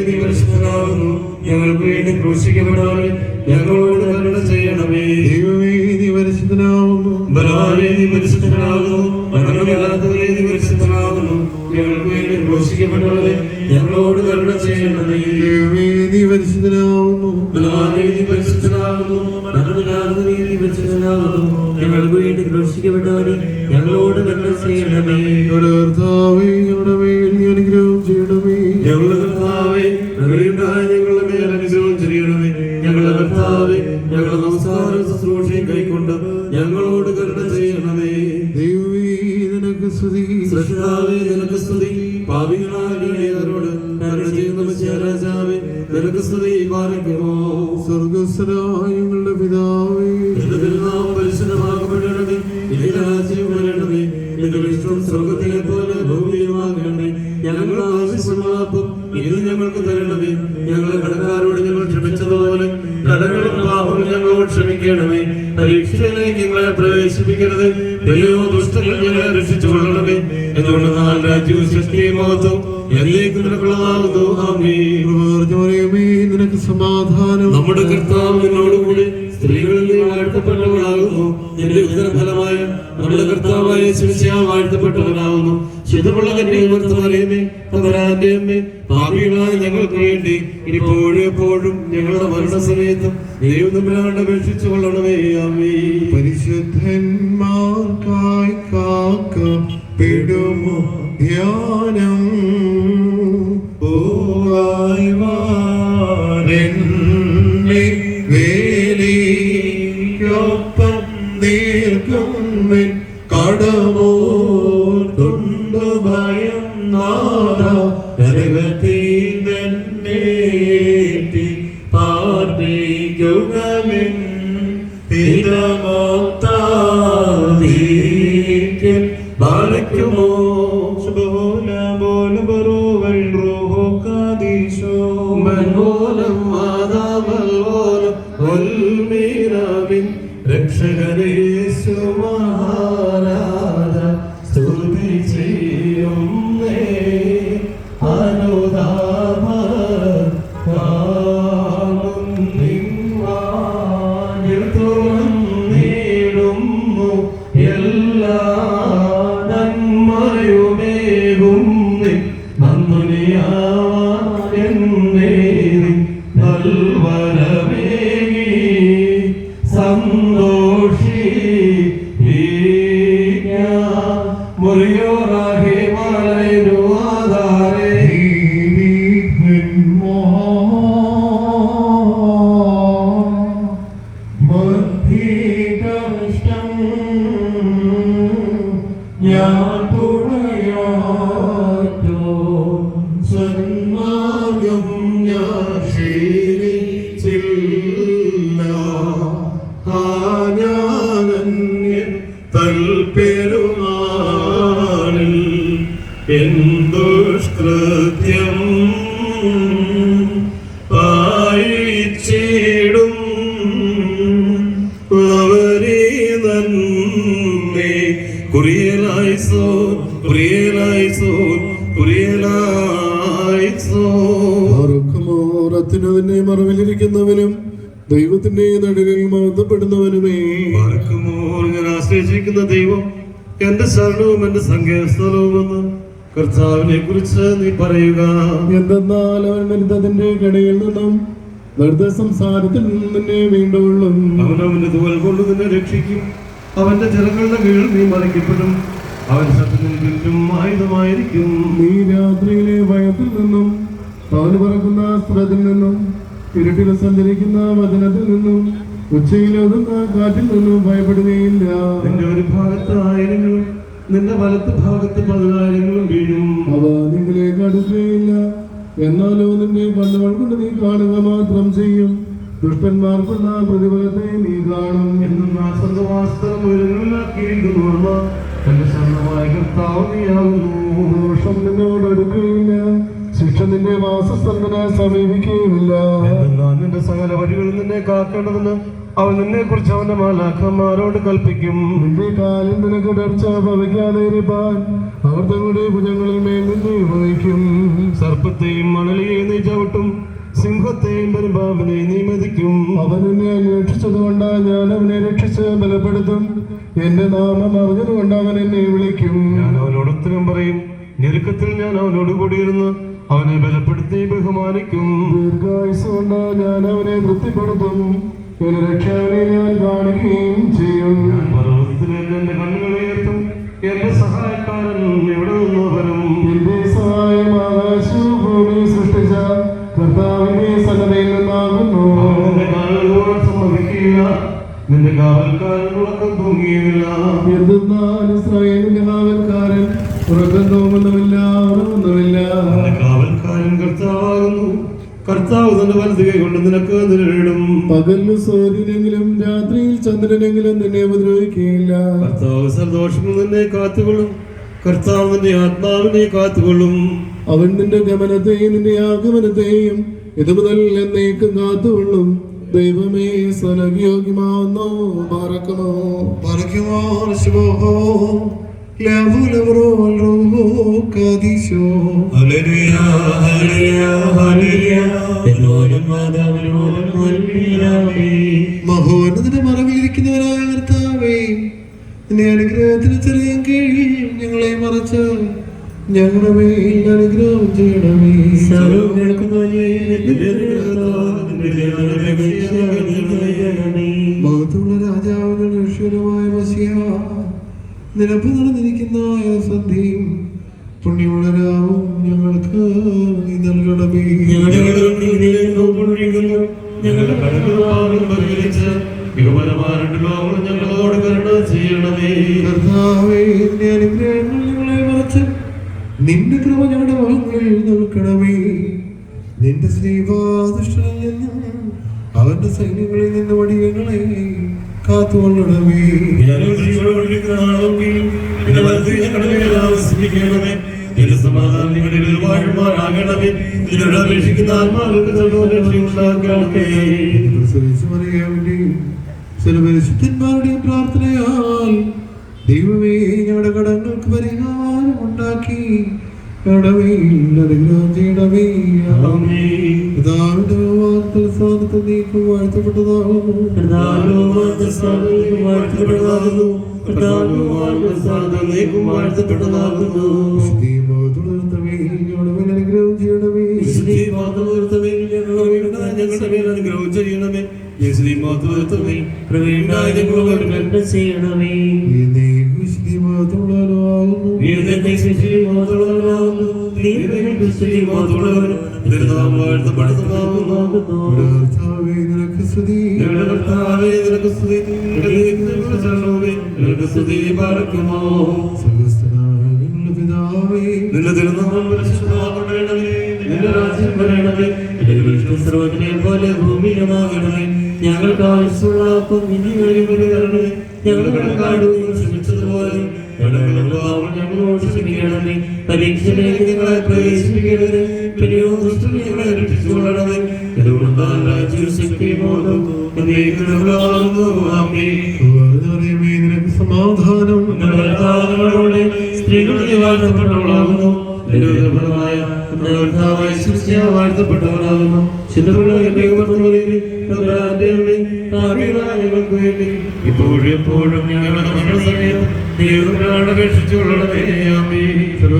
നീ പരിശുദ്ധനാവുന്നു ഞങ്ങൾക്ക് വേണ്ടി ക്രൂശിക്കപ്പെട്ടവരെ ഞങ്ങളോട് കരുണ ചെയ്യണമേ. ദൈവമേ നീ പരിശുദ്ധനാവുന്നു ബലവാനെ നീ പരിശുദ്ധനാകുന്നു മരണമില്ലാത്തവരെ നീ പരിശുദ്ധനാകുന്നു ഞങ്ങൾക്ക് വേണ്ടി ക്രൂശിക്കപ്പെട്ടവരെ ഞങ്ങളോട് കരുണ ചെയ്യണമേ. ദൈവമേ നീ പരിശുദ്ധനാവുന്നു ബലവാനെ നീ പരിശുദ്ധനാകുന്നു മരണമില്ലാത്തവരെ നീ പരിശുദ്ധനാകുന്നു ഞങ്ങൾക്ക് വേണ്ടി ക്രൂശിക്കപ്പെട്ടവരെ ഞങ്ങളോട് കരുണ ചെയ്യണമേ. ഞങ്ങളുടെ കർത്താവേ ഞങ്ങളുടെ മേൽ നീ അനുഗ്രഹം ചെയ്യണമേ. ഞങ്ങളുടെ കർത്താവേ ഞങ്ങളുണ്ടായ ഞങ്ങളുടെ മേൽ അനുഗ്രഹം ചെയ്യണമേ. ഞങ്ങളുടെ കർത്താവേ ഞങ്ങളുടെ നമസ്കാരം ശുശ്രൂഷയും കൈക്കൊണ്ട് ഞങ്ങളോട് കരുണ ചെയ്യണമേ. ദൈവമേ നിനക്ക് സ്തുതി. സൃഷ്ടാവേ നിനക്ക് സ്തുതി. പാപികളായവരോട് കരുണ ചെയ്യുന്ന രാജാവേ നിനക്ക് സ്തുതി. പാലിക്കുമോ സ്വർഗസ്ഥനായ ഞങ്ങളുടെ കടകളും പാപവും ഞങ്ങളോട് ക്ഷമിക്കണമേ. പരീക്ഷയിലേക്ക് ഞങ്ങളെ പ്രവേശിപ്പിക്കരുത്. ദൈവോ ദുഷ്ടങ്ങൾ ഞങ്ങളെ രക്ഷിച്ചു കൊള്ളണമേ. എന്തുകൊണ്ട് നാൾ രാജ്യവും ശക്തിയും മഹത്വം എന്നേക്കും നിനക്കുള്ളതാകുന്നു. നിനക്ക് സമാധാനം. നമ്മുടെ കർത്താവ് എന്നോടുകൂടി സ്ത്രീകളിൽ നീ വാഴ്ത്തപ്പെട്ടവളാകുന്നു. നിന്റെ ഉദരഫലമായ നമ്മുടെ കർത്താവായ ശിവശാ വാഴ്ത്തപ്പെട്ടവനാകുന്നു. ശുദ്ധമുള്ള കന്യാമർത്തമറിയമേ തവരാന്റെ അമ്മേ. പാപികളായ ഞങ്ങൾക്ക് വേണ്ടി ഇപ്പോഴും എപ്പോഴും ഞങ്ങളുടെ മരണസമയത്തും ദൈവം തമ്മിലാണ്ട് അപേക്ഷിച്ചു കൊള്ളണമേ അമ്മേ. പരിശുദ്ധന്മാർക്കായി കാക്കപ്പെടുമോ ധ്യാനം? പൂവായി വേലിക്കൊപ്പം കടമോർത്തുണ്ടു നാട നരകത്തിൽ തിരമോത്താതീക്കൻ ബാലയ്ക്കുമോ റത്തിനതിന്റെ മറവിലിരിക്കുന്നവനും ദൈവത്തിന്റെ നടുവിൽ മഹത്വപ്പെടുന്നവനുമേ. ഞാൻ ആശ്രയിച്ചിരിക്കുന്ന ദൈവം എന്റെ ശരണവും എന്റെ സങ്കേതസ്ഥലവുമെന്ന് കർത്താവിനെ കുറിച്ച് നീ പറയുക. എന്തെന്നാൽ അവൻ മരുന്നതിന്റെ കടയിൽ നിന്നും വെറുതെ സംസാരത്തിൽ നിന്നും വീണ്ടുകൊള്ളും അവൻ അവന്റെ തോൽ കൊണ്ട് നിന്നെ രക്ഷിക്കും. അവന്റെ ചിറകളുടെ കീഴിൽ നീ മറിക്കപ്പെടും. അവൻ ചുറ്റും ആയുധമായിരിക്കും. നീ രാത്രിയിലെ ഭയത്തിൽ നിന്നും പകൽ പറക്കുന്ന അസ്ത്രത്തിൽ നിന്നും ഇരുട്ടിൽ സഞ്ചരിക്കുന്ന വചനത്തിൽ നിന്നും ഉച്ചയിലൊതുന്ന കാറ്റിൽ നിന്നും ഭയപ്പെടുകയില്ല. നിന്റെ ഒരു ഭാഗത്ത് ആയിരങ്ങളും നിന്റെ വലത്ത് ഭാഗത്ത് പതിനായിരങ്ങളും വീഴും. അവ നിങ്ങളെ അടുക്കുകയില്ല എന്നാലോ നിന്റെ കണ്ണുകൾ കൊണ്ട് നീ കാണുക മാത്രം ചെയ്യും. ദുഷ്ടന്മാർക്കുള്ള പ്രതിഫലത്തെ നീ കാണും എന്നും ആ തന്റെ കർത്താവ് നീയാകുന്നു. ദോഷം നിന്നോട് അടുക്കുകയില്ല ശിക്ഷ ശിഷ്ടം നിന്റെ വാസസ്ഥലത്തിന് സമീപിക്കുകയുമില്ല എന്നാൽ നിന്റെ സകല വഴികളിൽ നിന്നെ കാക്കേണ്ടതിന് അവൻ നിന്നെ കുറിച്ച് അവന്റെ മാലാഖന്മാരോട് കൽപ്പിക്കും. നിന്റെ കാലിൽ നിനക്ക് ഇടർച്ച ഭവിക്കാതെ ഇരുപ്പാൻ അവർ തങ്ങളുടെ ഭുജങ്ങളിൽ മേൽ നിന്നെ വഹിക്കും സർപ്പത്തെയും മണലിയെയും നീ ചവിട്ടും. സിംഹത്തെയും പരമ്പാവിനെ നീ അവനെ ഞാൻ എന്നെ അന്വേഷിച്ചതുകൊണ്ട് ഞാൻ അവനെ രക്ഷിച്ച് ബലപ്പെടുത്തും. എന്റെ നാമം അറിഞ്ഞതുകൊണ്ട് അവൻ എന്നെ വിളിക്കും. ഞാൻ അവനോട് ഉത്തരം പറയും. ഞെരുക്കത്തിൽ ഞാൻ അവനോട് കൂടിയിരുന്ന് അവനെ ബലപ്പെടുത്തി ബഹുമാനിക്കും. ദീർഘായുസ് കൊണ്ട് ഞാൻ അവനെ തൃപ്തിപ്പെടുത്തും. എന്റെ രക്ഷാവിനെ ഞാൻ കാണിക്കുകയും ചെയ്യും. പർവതത്തിലേക്ക് എന്റെ കണ്ണുകൾ നിന്റെ കാവൽക്കാരൻ ഉറക്കം തൂങ്ങിയില്ല എന്തെന്നാൽ ഇസ്രായേലിന്റെ കാവൽക്കാരൻ ഉറക്കം ഉറങ്ങുന്നുമില്ല. നിന്റെ കാവൽക്കാരൻ കർത്താവാകുന്നു. കർത്താവ് തന്റെ വലത് കൈ കൊണ്ട് നിനക്ക് നിലവിടും പകലിൽ സൂര്യനെങ്കിലും രാത്രിയിൽ ചന്ദ്രനെങ്കിലും നിന്നെ ഉപദ്രവിക്കുകയില്ല. കർത്താവ് സന്തോഷങ്ങൾ നിന്നെ കാത്തുകൊള്ളും. കർത്താവ് നിന്റെ ആത്മാവിനെ കാത്തുകൊള്ളും. അവൻ നിന്റെ ഗമനത്തെയും നിന്റെ ആഗമനത്തെയും ഇതുമുതൽ എന്നേക്കും കാത്തുകൊള്ളും. ദൈവമേ സ്വലയോഗ്യമാവുന്നു പറക്കുമോ പറക്കുമോ ഹല്ലേലൂയ. മഹോന്നതിന്റെ മറവിലിരിക്കുന്നവരായ കർത്താവേ നിന്റെ അനുഗ്രഹത്തിന് ചെറിയ കീഴിൽ ഞങ്ങളെ മറച്ച് ഞങ്ങളുടെ മേൽ അനുഗ്രഹം ചെയ്യണമേ സർവങ്ങൾക്കും. മഹത്തുള്ള രാജാവിന് ഋഷിയുമായ മസിയ നിരപ്പ് നടന്നിരിക്കുന്ന സന്ധ്യയും പുണ്യമുള്ള രാവും ഞങ്ങൾക്ക് നീ നൽകണമേ ആവസിപ്പിക്കണമേ. നിന്റെ സമാധാനം ഞങ്ങളുടെ ഇടയിൽ വാഴുമാറാകണമേ. നിന്നോട് അപേക്ഷിക്കുന്ന ആത്മാക്കൾക്ക് സർവരക്ഷയുണ്ടാക്കണമേ. മറിയാവിന്റെയും ചില പരിശുദ്ധന്മാരുടെയും പ്രാർത്ഥനയാൽ ദൈവമേ ഞങ്ങളുടെ കടങ്ങൾക്ക് പരിഹാരം ഉണ്ടാക്കി ചെയ്യണമേ ആമേൻ. പിതാവിന്റെ വാർത്തൽ സ്ഥാനത്ത് നീക്കും വാഴ്ത്തപ്പെട്ടതാകുന്നു വാഴ്ത്തപ്പെട്ടതാകുന്നു. ചെയ്യണമേ നിന്റെ തിരുനാമം പരിശുദ്ധമാകണമേ നിന്റെ രാജ്യം വരണമേ സർവത്തിനെ പോലെ ഭൂമിയുമാകണമേ ഞങ്ങൾക്ക് ആവശ്യമുള്ള അപ്പം ഇനി തരണമേ ഞങ്ങളുടെ കടക്കാടുകയും ക്ഷമിച്ചതുപോലെ ഞങ്ങളുടെ ഞങ്ങളോട് ക്ഷമിക്കണമേ പരീക്ഷയിലേക്ക് ഞങ്ങളെ പ്രവേശിപ്പിക്കണമേ പിന്നെയോ ദുഷ്ടം ഞങ്ങളെ രക്ഷിച്ചുകൊള്ളണമേ ഇതുകൊണ്ടാണ് രാജ്യവും ശക്തിയും നിനക്ക് സമാധാനം. സ്ത്രീകളിൽ വാഴ്ത്തപ്പെട്ടവളാകുന്നു. ദൈവഫലമായ ഞങ്ങൾക്ക് വേണ്ടി ഇപ്പോഴും എപ്പോഴും ഞങ്ങളുടെ സമയം ദൈവങ്ങളാണ് അപേക്ഷിച്ചുകൊള്ളണമേ.